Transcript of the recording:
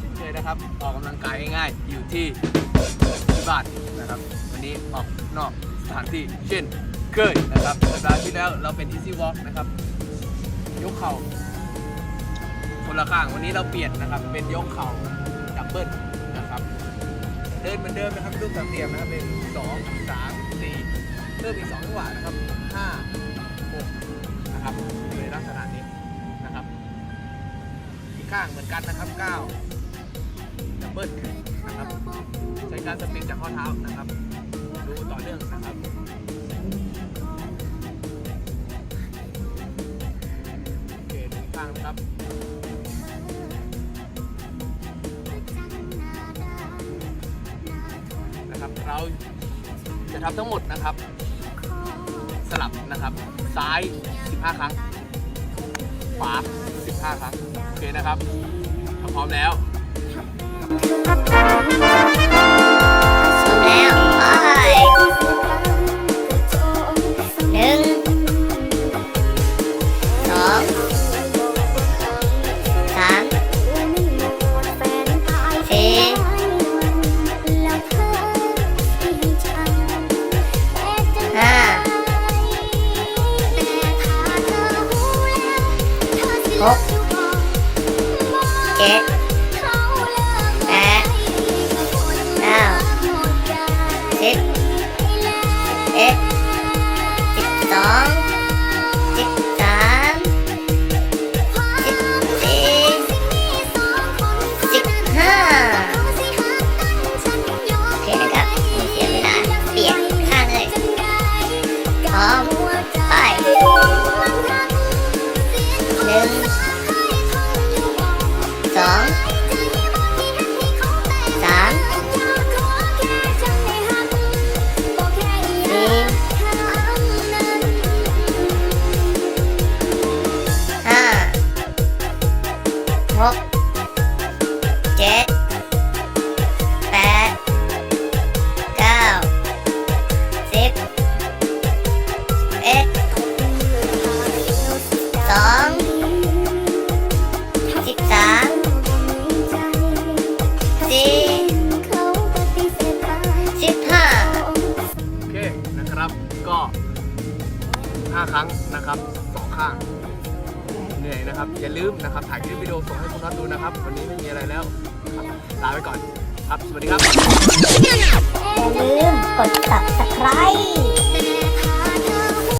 เช่นเคยนะครับ ออกกำลังกายง่ายๆอยู่ที่ที่บ้านนะครับ วันนี้ออกนอกสถานที่เช่นเคยนะครับสัปดาห์ที่แล้วเราเป็น easy walk นะครับ ยกเข่าคนละข้างวันนี้เราเปลี่ยนนะครับเป็นยกเข่าดับเบิลนะครับเดินเหมือนเดิมนะครับลูกสามเหลี่ยมนะครับเป็นสองสามสี่เพิ่มอีกสองจังหวะนะครับห้าหกนะครับในลักษณะนี้นะครับ อีกข้างเหมือนกันนะครับเก้า เบิลนะครับใช้การสปริงจากข้อเท้านะครับ ดูต่อเนื่องนะครับโอเคดูอีกข้างนะครับนะครับเราจะทำทั้งหมดนะครับ สลับนะครับ ซ้าย 15 ครั้ง ขวา 15 ครั้ง โอเคนะครับถ้าพร้อมแล้ว พร้อมแล้วไปหนึ่งสองสามสี่ห้าหกเจ็ด นึ่งสองสามสี่ห้าหกเจ็ด ก็ 5 ครั้งนะครับสองข้างเหนื่อยนะครับ อย่าลืมนะครับถ่ายคลิปวิดีโอส่งให้คุณน็อตดูนะครับ วันนี้ไม่มีอะไรแล้วครับลาไปก่อน ครับสวัสดีครับ อย่าลืมกด subscribe